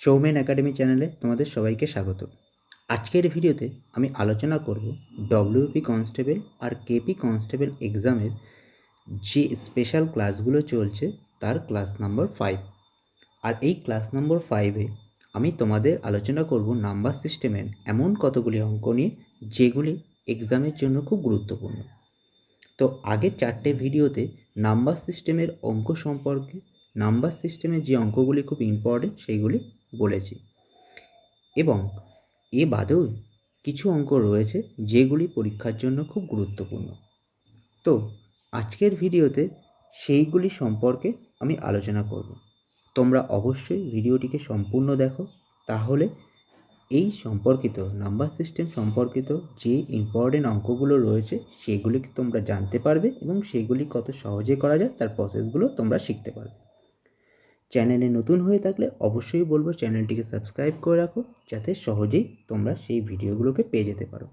Soumen academy চ্যানেলে তোমাদের সবাইকে স্বাগত। আজকের ভিডিওতে আমি আলোচনা করব ডব্লিউপি কনস্টেবল আর কেপি কনস্টেবল এক্সামের যে স্পেশাল ক্লাসগুলো চলছে তার ক্লাস নাম্বার ফাইভ আর এই ক্লাস নাম্বার ফাইভে আমি তোমাদের আলোচনা করব নাম্বার সিস্টেমের এমন কতগুলি অঙ্ক নিয়ে যেগুলি এক্সামের জন্য খুব গুরুত্বপূর্ণ। তো আগের চারটে ভিডিওতে নাম্বার সিস্টেমের অঙ্ক সম্পর্কে নাম্বার সিস্টেমের যে অঙ্কগুলি খুব ইম্পর্টেন্ট সেইগুলি বলেছি। এবং এ বাদেও কিছু অঙ্ক রয়েছে যেগুলি পরীক্ষার জন্য খুব গুরুত্বপূর্ণ। তো আজকের ভিডিওতে সেইগুলি সম্পর্কে আমি আলোচনা করব। তোমরা অবশ্যই ভিডিওটিকে সম্পূর্ণ দেখো। তাহলে এই সম্পর্কিত নাম্বার সিস্টেম সম্পর্কিত যে ইম্পর্টেন্ট অঙ্কগুলো রয়েছে সেগুলিকে তোমরা জানতে পারবে এবং সেগুলি কত সহজে করা যায়, তার প্রসেসগুলো তোমরা শিখতে পারবে। চ্যানেলে নতুন হয়ে থাকলে অবশ্যই বলব চ্যানেলটিকে সাবস্ক্রাইব করে রাখো, যাতে সহজেই তোমরা সেই ভিডিওগুলোকে পেয়ে যেতে পারো।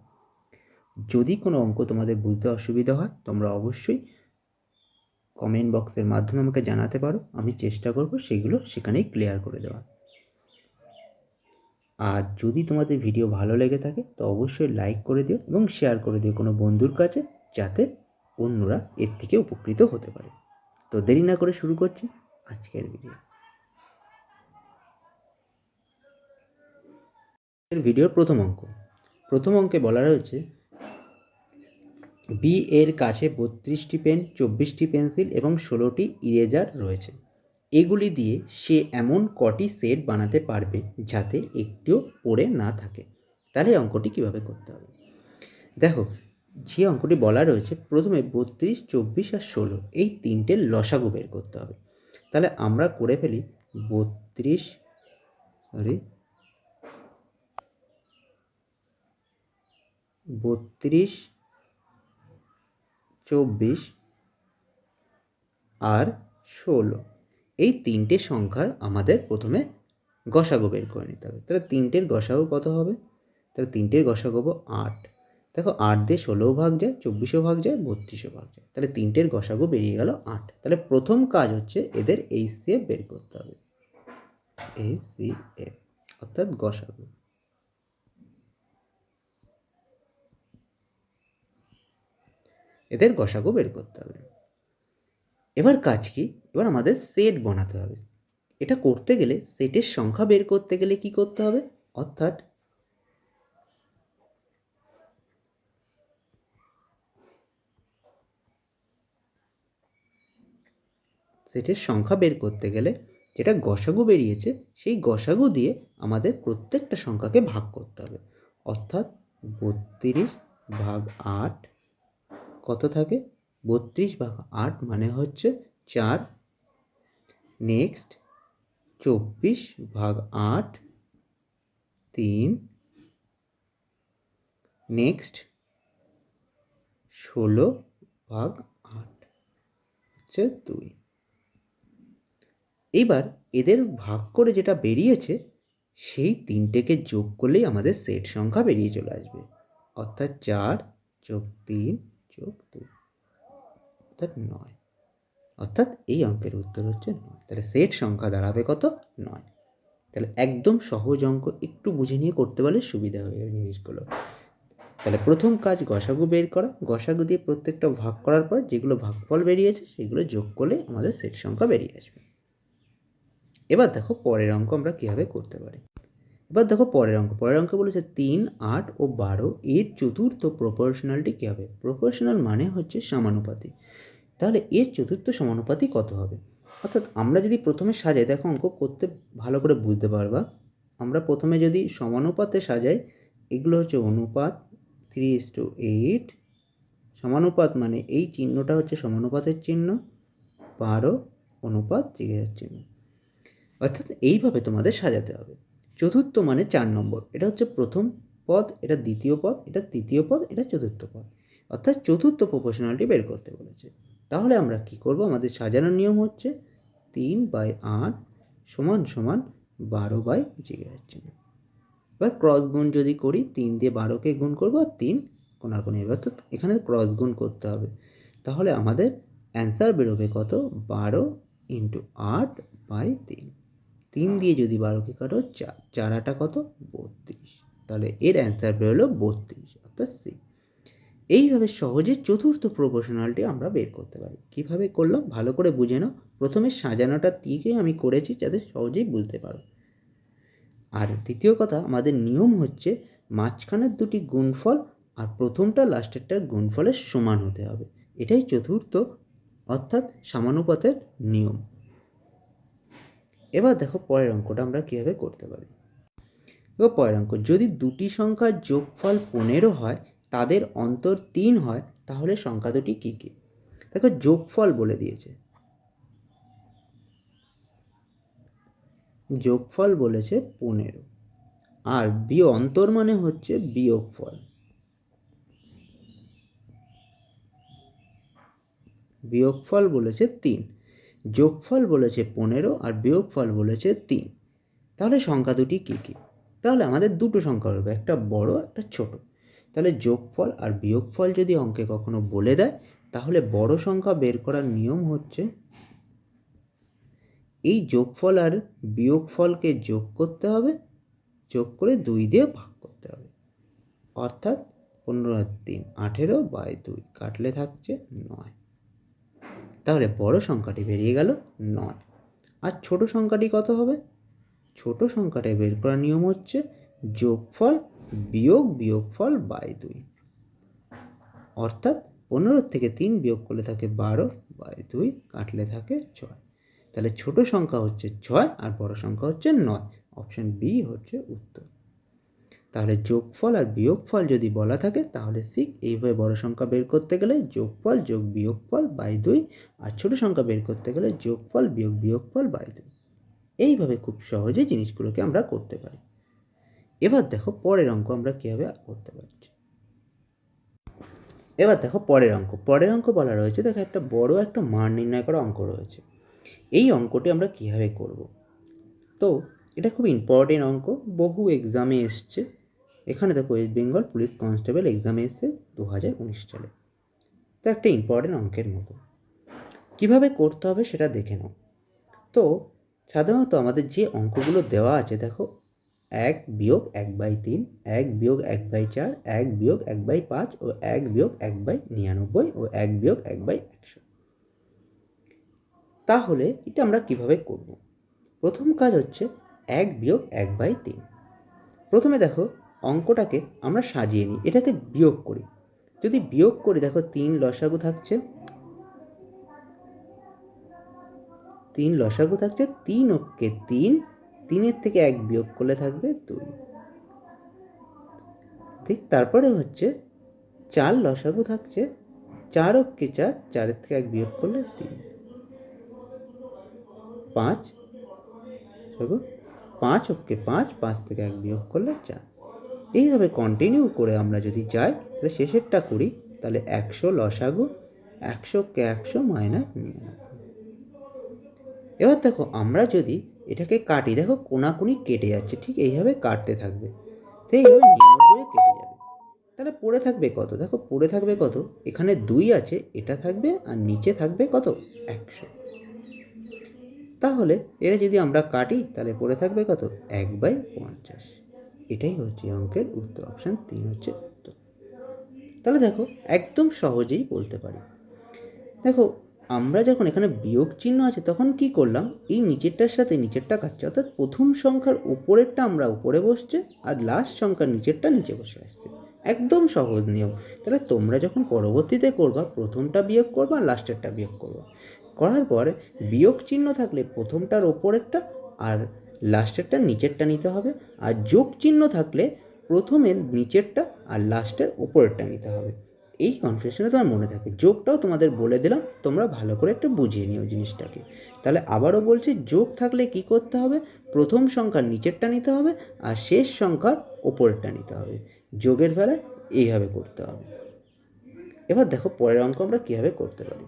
যদি কোনো অঙ্ক তোমাদের বুঝতে অসুবিধা হয়, তোমরা অবশ্যই কমেন্ট বক্সের মাধ্যমে আমাকে জানাতে পারো, আমি চেষ্টা করব সেগুলো সেখানেই ক্লিয়ার করে দেওয়ার। আর যদি তোমাদের ভিডিও ভালো লেগে থাকে, তো অবশ্যই লাইক করে দিও এবং শেয়ার করে দিও কোনো বন্ধুর কাছে, যাতে অন্যরা এর থেকে উপকৃত হতে পারে। তো দেরি না করে শুরু করছি আজকের ভিডিও। ভিডিওর প্রথম অঙ্ক। প্রথম অঙ্কে বলা রয়েছে বি এর কাছে বত্রিশটি পেন, চব্বিশটি পেন্সিল এবং ষোলোটি ইরেজার রয়েছে। এগুলি দিয়ে সে এমন কটি সেট বানাতে পারবে যাতে একটিও পড়ে না থাকে। তাহলে অঙ্কটি কীভাবে করতে হবে? দেখো, যে অঙ্কটি বলা রয়েছে, প্রথমে বত্রিশ, চব্বিশ আর ষোলো, এই তিনটে লসাগু বের করতে হবে। তাহলে আমরা করে ফেলি, বত্রিশ সরি বত্রিশ, চব্বিশ আর ষোলো। এই তিনটে সংখ্যার আমাদের প্রথমে গসাগু বের করে নিতে হবে। তাহলে তিনটের গসাগু কত হবে? তাহলে তিনটের গসাগু আট। দেখো আট দিয়ে ষোলোও ভাগ যায়, চব্বিশও ভাগ যায়, বত্রিশও ভাগ যায়। তাহলে তিনটের গসাগু বেরিয়ে গেল আট। তাহলে প্রথম কাজ হচ্ছে এদের এই সি এফ বের করতে হবে। এই সি এফ অর্থাৎ গসাগু। এদের গসাগু বের করতে হবে। এবার কাজ কি? এবার আমাদের সেট বানাতে হবে। এটা করতে গেলে সেটের সংখ্যা বের করতে গেলে কি করতে হবে? অর্থাৎ সেটের সংখ্যা বের করতে গেলে যেটা গসাগু বেরিয়েছে, সেই গসাগু দিয়ে আমাদের প্রত্যেকটা সংখ্যাকে ভাগ করতে হবে। অর্থাৎ বত্রিশ ভাগ আট কত থাকে? বত্রিশ ভাগ আট মানে হচ্ছে চার। নেক্সট চব্বিশ ভাগ আট, তিন। নেক্সট ষোলো ভাগ আট হচ্ছে দুই। এবার এদের ভাগ করে যেটা বেরিয়েছে, সেই তিনটেকে যোগ করলেই আমাদের সেট সংখ্যা বেরিয়ে চলে আসবে। অর্থাৎ চার যোগ তিন যোগ দুই অর্থাৎ নয়। অর্থাৎ এই অঙ্কের উত্তর হচ্ছে নয়। তাহলে সেট সংখ্যা দাঁড়াবে কত? নয়। তাহলে একদম সহজ অঙ্ক, একটু বুঝে নিয়ে করতে পারলে সুবিধা হয়ে যাবে জিনিসগুলো। তাহলে প্রথম কাজ গসাগু বের করা। গসাগু দিয়ে প্রত্যেকটা ভাগ করার পর যেগুলো ভাগফল বেরিয়েছে, সেগুলো যোগ করলে আমাদের সেট সংখ্যা বেরিয়ে আসবে। এবার দেখো পরের অঙ্ক আমরা কীভাবে করতে পারি। এবার দেখো পরের অঙ্ক পরের অঙ্ক বলেছে তিন, আট ও বারো, এর চতুর্থ প্রপোর্শনালটি কী হবে? প্রপোর্শনাল মানে হচ্ছে সমানুপাতি তাহলে এর চতুর্থ সমানুপাতি কত হবে? অর্থাৎ আমরা যদি প্রথমে সাজাই, দেখো অঙ্ক করতে ভালো করে বুঝতে পারবা। আমরা প্রথমে যদি সমানুপাতে সাজাই, এগুলো হচ্ছে অনুপাত থ্রি ইস টু এইট সমানুপাত মানে এই চিহ্নটা হচ্ছে সমানুপাতের চিহ্ন, বারো অনুপাত জিজ্ঞাসার চিহ্ন। অর্থাৎ এইভাবে তোমাদের সাজাতে হবে। চতুর্থ মানে চার নম্বর। এটা হচ্ছে প্রথম পদ, এটা দ্বিতীয় পদ, এটা তৃতীয় পদ, এটা চতুর্থ পদ। অর্থাৎ চতুর্থ প্রপোর্শনালটি বের করতে বলেছে। তাহলে আমরা কি করব? আমাদের সাজানোর নিয়ম হচ্ছে তিন বাই আট সমান সমান বারো বাই জেগে যাচ্ছে না এবার ক্রস গুণ যদি করি, তিন দিয়ে বারোকে গুণ করব, আর তিন কোনাকুনি এবার তো এখানে ক্রস গুণ করতে হবে। তাহলে আমাদের অ্যান্সার বেরোবে কত? বারো ইন্টু আট বাই তিন। তিন দিয়ে যদি বারোকে কাটো চার চার আটা কত? বত্রিশ। তাহলে এর অ্যান্সার বেরোলো বত্রিশ, অর্থাৎ সি এইভাবে সহজে চতুর্থ প্রপোর্শনালটি আমরা বের করতে পারি। কীভাবে করলাম? ভালো করে বুঝে নাও। প্রথমে সাজানোটা দিকে আমি করেছি যাতে সহজেই বুঝতে পারো। আর দ্বিতীয় কথা, আমাদের নিয়ম হচ্ছে মাঝখানের দুটি গুণফল আর প্রথমটা লাস্টেরটার গুণফলের সমান হতে হবে। এটাই চতুর্থ, অর্থাৎ সমানুপাতের নিয়ম। এবার দেখো পরের অঙ্কটা আমরা কীভাবে করতে পারি। দেখো পরের অঙ্ক, যদি দুটি সংখ্যার যোগফল পনেরো হয়, তাদের অন্তর তিন হয়, তাহলে সংখ্যা দুটি কী কী? দেখো যোগফল বলে দিয়েছে। যোগফল বলেছে পনেরো। আর বিয় অন্তর মানে হচ্ছে বিয়োগফল। বিয়োগফল বলেছে তিন। যোগফল বলেছে পনেরো আর বিয়োগফল বলেছে তিন। তাহলে সংখ্যা দুটি কী কী? তাহলে আমাদের দুটো সংখ্যা হবে, একটা বড়, একটা ছোট। তাহলে যোগফল আর বিয়োগফল যদি অঙ্কে কখনো বলে দেয়, তাহলে বড় সংখ্যা বের করার নিয়ম হচ্ছে এই যোগফল আর বিয়োগফলকে যোগ করতে হবে, যোগ করে দুই দিয়ে ভাগ করতে হবে। অর্থাৎ পনেরো তিন আঠেরো বাই দুই কাটলে থাকছে নয়। তাহলে বড় সংখ্যাটি বেরিয়ে গেল নয়। আর ছোট সংখ্যাটি কত হবে? ছোট সংখ্যাটা বের করার নিয়ম হচ্ছে যোগফল বিয়োগ বিয়োগফল বাই দুই। অর্থাৎ পনেরো থেকে তিন বিয়োগ করলে থাকে বারো, বাই দুই কাটলে থাকে ছয়। তাহলে ছোট সংখ্যা হচ্ছে ছয় আর বড় সংখ্যা হচ্ছে নয়। অপশন বি হচ্ছে উত্তর। তাহলে যোগফল আর বিয়োগফল যদি বলা থাকে, তাহলে শিখ এইভাবে বড় সংখ্যা বের করতে গেলে যোগফল যোগ বিয়োগফল বাই দুই, আর ছোট সংখ্যা বের করতে গেলে যোগফল বিয়োগ বিয়োগফল বাই দুই। এইভাবে খুব সহজে জিনিসগুলোকে আমরা করতে পারি। এবার দেখো পরের অঙ্ক আমরা কীভাবে করতে পারছি। এবার দেখো পরের অঙ্ক। পরের অঙ্ক বলা রয়েছে, দেখো একটা বড় একটা মান নির্ণয় করা অঙ্ক রয়েছে। এই অঙ্কটি আমরা কীভাবে করব? তো এটা খুব ইম্পর্টেন্ট অঙ্ক, বহু এক্সামে এসছে। এখানে দেখো ওয়েস্ট বেঙ্গল পুলিশ কনস্টেবল এক্সামে এসছে দু হাজার উনিশ সালে। তো একটা ইম্পর্টেন্ট অঙ্কের মতো। কীভাবে করতে হবে সেটা দেখে নাও। তো সাধারণত আমাদের যে অঙ্কগুলো দেওয়া আছে, দেখো, এক বিয়োগ এক বাই তিন, এক বিয়োগ এক বাই চার, এক বিয়োগ এক বাই পাঁচ ও এক বিয়োগ এক বাই নিরানব্বই ও এক বিয়োগ এক বাই একশো। তাহলে এটা আমরা কীভাবে করব? প্রথম কাজ হচ্ছে এক বিয়োগ এক বাই তিন। প্রথমে দেখো অঙ্কটাকে আমরা সাজিয়ে নিই, এটাকে বিয়োগ করি। যদি বিয়োগ করি, দেখো তিন লসাগু থাকছে, তিন লসাগু থাকছে, তিন অক্ষে তিন, তিনের থেকে এক বিয়োগ করলে থাকবে দুই। ঠিক তারপরে হচ্ছে চার লসাগু থাকছে, চার অক্ষে চার, চারের থেকে এক বিয়োগ করলে তিন। পাঁচ পাঁচ অক্ষে পাঁচ পাঁচ থেকে এক বিয়োগ করলে চার। এইভাবে কন্টিনিউ করে আমরা যদি যাই, তাহলে শেষেরটা করি, তাহলে একশো লসাগু একশোকে একশো মাইনাস নিরানব্বই এবার দেখো, আমরা যদি এটাকে কাটি, দেখো কোনাকুনি কেটে যাচ্ছে, ঠিক এইভাবে কাটতে থাকবে। তো এইভাবে নিরানব্বই কেটে যাবে। তাহলে পড়ে থাকবে কত? দেখো পড়ে থাকবে কত? এখানে দুই আছে, এটা থাকবে আর নিচে থাকবে কত? একশো। তাহলে এটা যদি আমরা কাটি, তাহলে পড়ে থাকবে কত? এক বাই পঞ্চাশ। এটাই হচ্ছে অঙ্কের উত্তর। অপশান তিন হচ্ছে উত্তর। তাহলে দেখো, একদম সহজেই বলতে পারি। দেখো, আমরা যখন এখানে বিয়োগ চিহ্ন আছে, তখন কি করলাম? এই নিচেরটার সাথে নিচেরটা কাটছে। অর্থাৎ প্রথম সংখ্যার উপরেরটা আমরা উপরে বসছে, আর লাস্ট সংখ্যার নিচেরটা নিচে বসে আসছে। একদম সহজ নিয়ম। তাহলে তোমরা যখন পরবর্তীতে করবা, প্রথমটা বিয়োগ করবা আর লাস্টেরটা বিয়োগ করবা। করার পর বিয়োগ চিহ্ন থাকলে প্রথমটার ওপরেরটা আর লাস্টেরটা নিচেরটা নিতে হবে আর যোগ চিহ্ন থাকলে প্রথমের নিচেরটা আর লাস্টের ওপরেরটা নিতে হবে। এই কনফিউশনে তোমার মনে থাকে। যোগটাও তোমাদের বলে দিলাম, তোমরা ভালো করে একটু বুঝিয়ে নিও জিনিসটাকে। তাহলে আবারও বলছি, যোগ থাকলে কি করতে হবে? প্রথম সংখ্যার নিচেরটা নিতে হবে আর শেষ সংখ্যার ওপরেরটা নিতে হবে। যোগের বেলায় এইভাবে করতে হবে। এবার দেখো পরের অঙ্ক আমরা কীভাবে করতে পারি।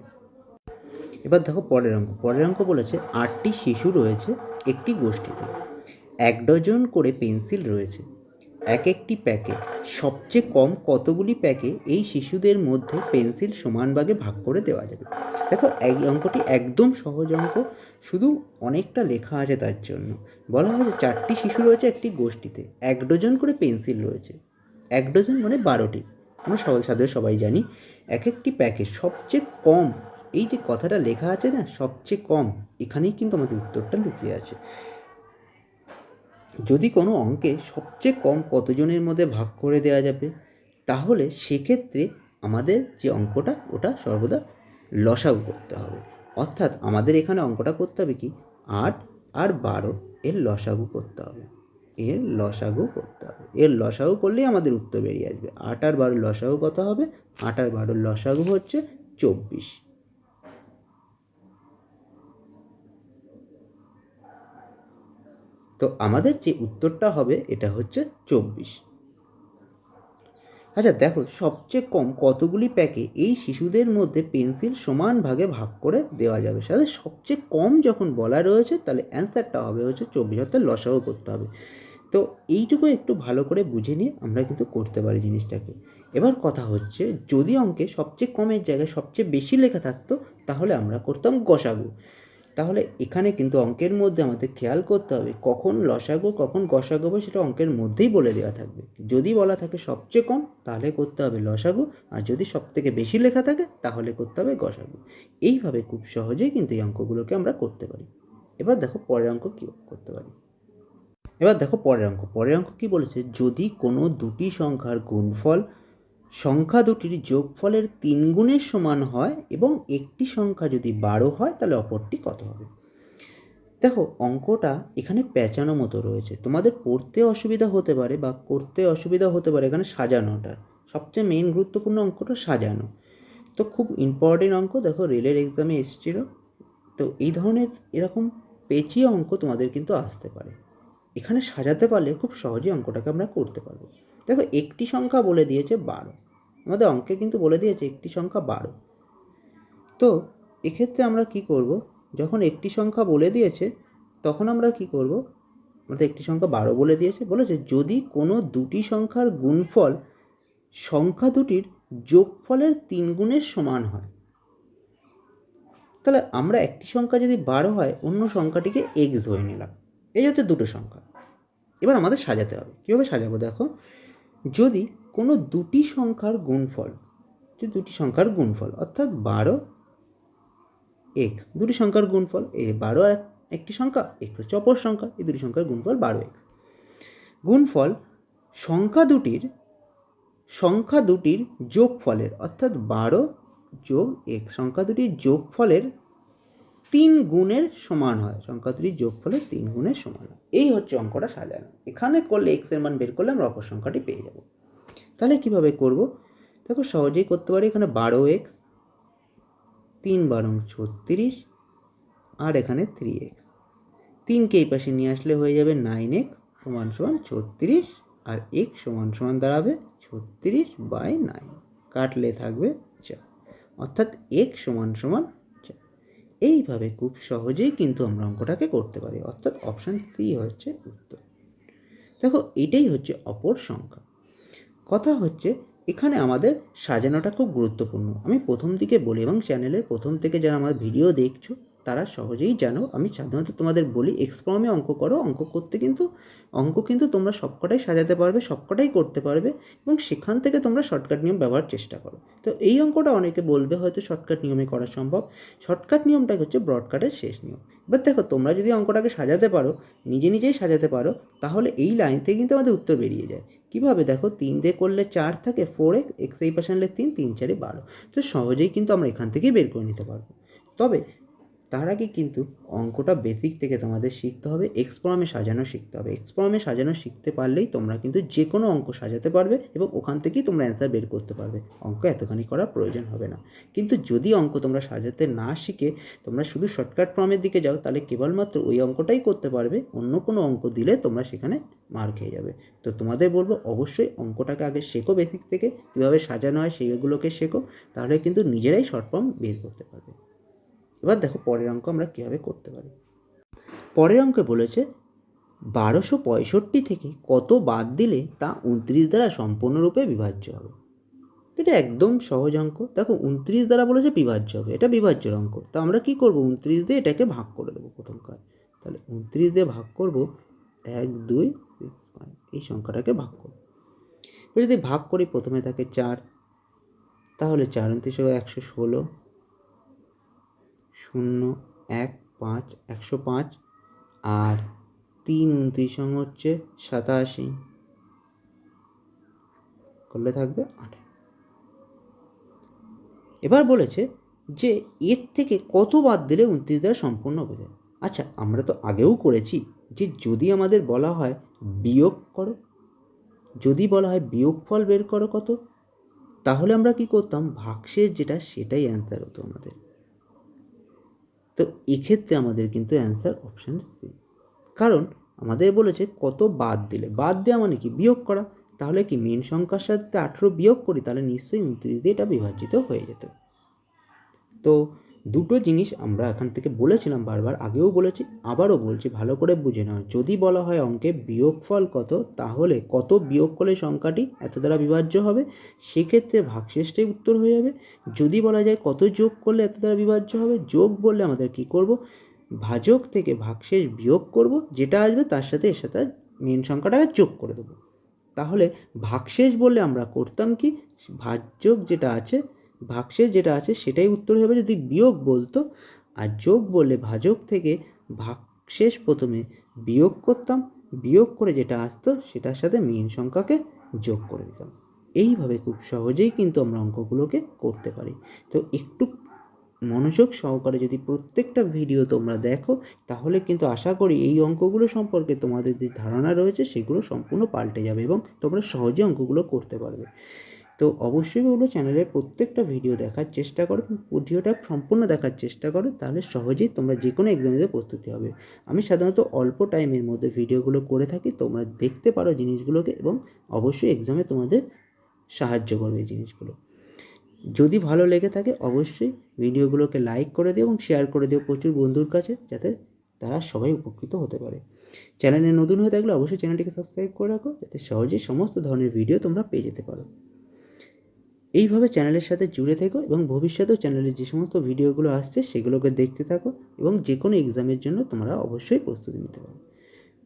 এবার দেখো পরের অঙ্ক। পরের অঙ্ক বলেছে আটটি শিশু রয়েছে একটি গোষ্ঠীতে। এক ডজন করে পেন্সিল রয়েছে। এক একটি প্যাকে, সবচেয়ে কম কতগুলি প্যাকে এই শিশুদের মধ্যে পেন্সিল সমান ভাগে ভাগ করে দেওয়া যাবে? দেখো, এই অঙ্কটি একদম সহজ অঙ্ক, শুধু অনেকটা লেখা আছে তার জন্য। বলা হয়েছে চারটি শিশু রয়েছে একটি গোষ্ঠীতে, এক ডজন করে পেন্সিল রয়েছে। এক ডজন মানে বারোটি। আমরা সবাই সাধারণ সবাই জানি, এক একটি প্যাকে সবচেয়ে কম এই যে কথাটা লেখা আছে না, সবচেয়ে কম, এখানেই কিন্তু আমাদের উত্তরটা লুকিয়ে আছে। যদি কোনো অঙ্কে সবচেয়ে কম কতজনের মধ্যে ভাগ করে দেওয়া যাবে, তাহলে সেক্ষেত্রে আমাদের যে অঙ্কটা, ওটা সর্বদা লসাগু করতে হবে। অর্থাৎ আমাদের এখানে অঙ্কটা করতে হবে কি? আট আর বারো, এর লসাগু করতে হবে। এর লসাগু করতে হবে। এর লসাগু করলেই আমাদের উত্তর বেরিয়ে আসবে। আট আর বারোর লসাগু কত হবে? আট আর বারোর লসাগু হচ্ছে চব্বিশ। তো আমাদের যে উত্তরটা হবে, এটা হচ্ছে চব্বিশ। আচ্ছা দেখো, সবচেয়ে কম কতগুলি প্যাকে এই শিশুদের মধ্যে পেন্সিল সমান ভাগে ভাগ করে দেওয়া যাবে? সাথে সবচেয়ে কম যখন বলা রয়েছে, তাহলে অ্যান্সারটা হবে হচ্ছে চব্বিশ, অর্থাৎ লসাও করতে হবে। তো এইটুকু একটু ভালো করে বুঝে নিয়ে আমরা কিন্তু করতে পারি জিনিসটাকে। এবার কথা হচ্ছে, যদি অঙ্কে সবচেয়ে কমের জায়গায় সবচেয়ে বেশি লেখা থাকতো, তাহলে আমরা করতাম গসাগু। তাহলে এখানে কিন্তু অঙ্কের মধ্যে আমাদের খেয়াল করতে হবে কখন লসাগো, কখন গসাগু হবে সেটা অঙ্কের মধ্যেই বলে দেওয়া থাকবে। যদি বলা থাকে সবচেয়ে কম, তাহলে করতে হবে লসাগো, আর যদি সব থেকে বেশি লেখা থাকে, তাহলে করতে হবে গসাগু। এইভাবে খুব সহজেই কিন্তু এই অঙ্কগুলোকে আমরা করতে পারি। এবার দেখো পরের অঙ্ক কী করতে পারি। এবার দেখো পরের অঙ্ক। পরের অঙ্ক কী বলেছে? যদি কোনো দুটি সংখ্যার গুণফল সংখ্যা দুটির যোগফলের তিন গুণের সমান হয় এবং একটি সংখ্যা যদি বারো হয়, তাহলে অপরটি কত হবে? দেখো, অঙ্কটা এখানে পেঁচানো মতো রয়েছে। তোমাদের পড়তে অসুবিধা হতে পারে বা করতে অসুবিধা হতে পারে এখানে সাজানোটা। সবচেয়ে মেন গুরুত্বপূর্ণ অঙ্কটা সাজানো। তো খুব ইম্পর্টেন্ট অঙ্ক, দেখো, রেলের এক্সামে এসেছিল। তো এই ধরনের এরকম পেঁচিয়ে অঙ্ক তোমাদের কিন্তু আসতে পারে। এখানে সাজাতে পারলে খুব সহজেই অঙ্কটাকে আমরা করতে পারব। দেখো একটি সংখ্যা বলে দিয়েছে বারো। আমাদের অঙ্কে কিন্তু বলে দিয়েছে একটি সংখ্যা বারো। তো এক্ষেত্রে আমরা কি করব? যখন একটি সংখ্যা বলে দিয়েছে, তখন আমরা কি করব? আমাদের একটি সংখ্যা বারো বলে দিয়েছে, বলেছে যদি কোনো দুটি সংখ্যার গুণফল সংখ্যা দুটির যোগফলের তিন গুণের সমান হয়, তাহলে আমরা একটি সংখ্যা যদি বারো হয়, অন্য সংখ্যাটিকে এক্স ধরে নিলাম। এই হচ্ছে দুটো সংখ্যা। এবার আমাদের সাজাতে হবে। কীভাবে সাজাবো দেখো? যদি কোনো দুটি সংখ্যার গুণফল যে দুটি সংখ্যার গুণফল, অর্থাৎ বারো এক্স, দুটি সংখ্যার গুণফল এ বারো একটি সংখ্যা, এক্স হচ্ছে অপর সংখ্যা, এই দুটি সংখ্যার গুণফল বারো এক্স। গুণফল সংখ্যা দুটির সংখ্যা দুটির যোগফলের, অর্থাৎ বারো যোগ এক্স, সংখ্যা দুটির যোগফলের তিন গুণের সমান হয়। সংখ্যা দুটির যোগফলের তিন গুণের সমান হয়। এই হচ্ছে অঙ্কটা সাজানো। এখানে করলে এক্সের মান বের করলে আমরা অপর সংখ্যাটি পেয়ে যাব। তাহলে কীভাবে করব? দেখো সহজেই করতে পারি। এখানে বারো এক্স তিন বারো ছত্রিশ, আর এখানে থ্রি এক্স তিনকে এই পাশে নিয়ে আসলে হয়ে যাবে নাইন এক্স সমান সমান ছত্রিশ, আর এক্স সমান সমান দাঁড়াবে ছত্রিশ বাই নাইন কাটলে থাকবে চার। অর্থাৎ এক্স সমান সমান এইভাবে খুব সহজেই কিন্তু আমরা অঙ্কটাকে করতে পারি। অর্থাৎ অপশান সি হচ্ছে উত্তর। দেখো, এটাই হচ্ছে অপর সংখ্যা। কথা হচ্ছে, এখানে আমাদের সাজানোটা খুব গুরুত্বপূর্ণ। আমি প্রথম দিকে বলি এবং চ্যানেলের প্রথম থেকে যারা আমার ভিডিও দেখছ তারা সহজেই জানো। আমি সাধারণত তোমাদের বলি এক্সপ্রমে অঙ্ক করো। অঙ্ক করতে কিন্তু, অঙ্ক কিন্তু তোমরা সবকটাই সাজাতে পারবে, সবকটাই করতে পারবে এবং সেখান থেকে তোমরা শর্টকাট নিয়ম ব্যবহার চেষ্টা করো। তো এই অঙ্কটা অনেকে বলবে হয়তো শর্টকাট নিয়মে করা সম্ভব। শর্টকাট নিয়মটাই হচ্ছে ব্রডকাটের শেষ নিয়ম। এবার দেখো, তোমরা যদি অঙ্কটাকে সাজাতে পারো, নিজে নিজেই সাজাতে পারো, তাহলে এই লাইন থেকে কিন্তু আমাদের উত্তর বেরিয়ে যায়। কীভাবে? দেখো, তিন দিয়ে করলে চার থাকে ফোর এক্স এক্স এই পাশে আনলে তিন তিন চারে বারো। তো সহজেই কিন্তু আমরা এখান থেকেই বের করে নিতে পারব। তবে তার আগে কিন্তু অঙ্কটা বেসিক থেকে তোমাদের শিখতে হবে এক্সপ্রমে সাজানো শিখতে হবে। এক্সপ্রমে সাজানো শিখতে পারলেই তোমরা কিন্তু যে কোনো অঙ্ক সাজাতে পারবে এবং ওখান থেকেই তোমরা অ্যান্সার বের করতে পারবে। অঙ্ক এতখানি করার প্রয়োজন হবে না। কিন্তু যদি অঙ্ক তোমরা সাজাতে না শিখে তোমরা শুধু শর্টকাট ফর্মের দিকে যাও, তাহলে কেবলমাত্র ওই অঙ্কটাই করতে পারবে। অন্য কোনো অঙ্ক দিলে তোমরা সেখানে মার খেয়ে যাবে। তো তোমাদের বলব, অবশ্যই অঙ্কটাকে আগে শেখো বেসিক থেকে। কীভাবে সাজানো হয়, সেইগুলোকে শেখো। তাহলে কিন্তু নিজেরাই শর্ট ফর্ম বের করতে পারবে। এবার দেখো পরের অঙ্ক আমরা কীভাবে করতে পারি। পরের অঙ্কে বলেছে, বারোশো পঁয়ষট্টি থেকে কত বাদ দিলে তা উনত্রিশ দ্বারা সম্পূর্ণরূপে বিভাজ্য হবে? এটা একদম সহজ অঙ্ক। দেখো, উনত্রিশ দ্বারা বলেছে বিভাজ্য হবে, এটা বিভাজ্যের অঙ্ক। তো আমরা কি করব? উনত্রিশ দিয়ে এটাকে ভাগ করে দেবো প্রথম কাজ। তাহলে উনত্রিশ দিয়ে ভাগ করব এক, দুই এই সংখ্যাটাকে ভাগ করব। যদি ভাগ করি, প্রথমে থাকে চার, তাহলে চার উনত্রিশ একশো ষোলো। শূন্য এক পাঁচ একশো পাঁচ আর তিন উনত্রিশ সঙ্গে হচ্ছে সাতাশি। করলে থাকবে আঠাশ এবার বলেছে যে এর থেকে কত বাদ দিলে উনত্রিশ দ্বারা সম্পূর্ণ হবে যায়। আচ্ছা আমরা তো আগেও করেছি যে যদি আমাদের বলা হয় বিয়োগ করো, যদি বলা হয় বিয়োগফল বের করো কত, তাহলে আমরা কি করতাম? ভাগশেষ যেটা, সেটাই অ্যান্সার হতো আমাদের। তো এক্ষেত্রে আমাদের কিন্তু অ্যান্সার অপশান সি কারণ আমাদের বলেছে কত বাদ দিলে। বাদ দেওয়া মানে কি? বিয়োগ করা। তাহলে কি মেন সংখ্যার সাথে আঠেরো বিয়োগ করি, তাহলে নিশ্চয়ই উনত্রিশ দিয়ে এটা বিভাজিত হয়ে যেত। তো দুটো জিনিস আমরা এখান থেকে বলেছিলাম বারবার, আগেও বলেছি, আবারও বলছি, ভালো করে বুঝে নাও। যদি বলা হয় অঙ্কে বিয়োগফল কত, তাহলে কত বিয়োগ করলে সংখ্যাটি এত দ্বারা বিভাজ্য হবে? সেক্ষেত্রে ভাগশেষটাই উত্তর হয়ে যাবে। যদি বলা যায় কত যোগ করলে এত দ্বারা বিভাজ্য হবে, যোগ বললে আমাদের কি করব? ভাজক থেকে ভাগশেষ বিয়োগ করব, যেটা আসবে তার সাথে এর সাথে মেন সংখ্যাটাকে যোগ করে দেবো। তাহলে ভাগশেষ বললে আমরা করতাম কি? ভাজ্যক যেটা আছে ভাগশেষ যেটা আছে সেটাই উত্তর হবে যদি বিয়োগ বলতো। আর যোগ বললে ভাজক থেকে ভাগশেষ প্রথমে বিয়োগ করতাম। বিয়োগ করে যেটা আসতো সেটার সাথে মেন সংখ্যাকে যোগ করে দিতাম। এইভাবে খুব সহজেই কিন্তু আমরা অঙ্কগুলোকে করতে পারি। তো একটু মনোযোগ সহকারে যদি প্রত্যেকটা ভিডিও তোমরা দেখো, তাহলে কিন্তু আশা করি এই অঙ্কগুলো সম্পর্কে তোমাদের যে ধারণা রয়েছে, সেগুলো সম্পূর্ণ পাল্টে যাবে এবং তোমরা সহজে অঙ্কগুলো করতে পারবে। তো অবশ্যই বলব চ্যানেলের প্রত্যেকটা ভিডিও দেখার চেষ্টা করো ভিডিওটা সম্পূর্ণ দেখার চেষ্টা করো, তাহলে সহজেই তোমরা যে কোনো এক্সামের প্রস্তুতি হবে। আমি সাধারণত অল্প টাইমের মধ্যে ভিডিওগুলো করে থাকি, তোমরা দেখতে পারো জিনিসগুলোকে এবং অবশ্যই এক্সামে তোমাদের সাহায্য করবে এই জিনিসগুলো। যদি ভালো লেগে থাকে, অবশ্যই ভিডিওগুলোকে লাইক করে দিও এবং শেয়ার করে দিও প্রচুর বন্ধুর কাছে, যাতে তারা সবাই উপকৃত হতে পারে। চ্যানেলে নতুন হয়ে থাকলে অবশ্যই চ্যানেলটিকে সাবস্ক্রাইব করে রাখো, যাতে সহজেই সমস্ত ধরনের ভিডিও তোমরা পেয়ে যেতে পারো। এইভাবে চ্যানেলের সাথে জুড়ে থেকো এবং ভবিষ্যতেও চ্যানেলে যে সমস্ত ভিডিওগুলো আসছে সেগুলোকে দেখতে থাকো এবং যে কোনো এক্সামের জন্য তোমরা অবশ্যই প্রস্তুতি নিতে পারো।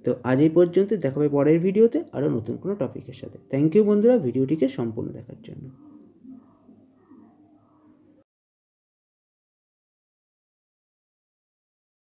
তো আজ এই পর্যন্ত দেখাবে পরের ভিডিওতে আরও নতুন কোনো টপিকের সাথে। থ্যাংক ইউ বন্ধুরা ভিডিওটিকে সম্পূর্ণ দেখার জন্য।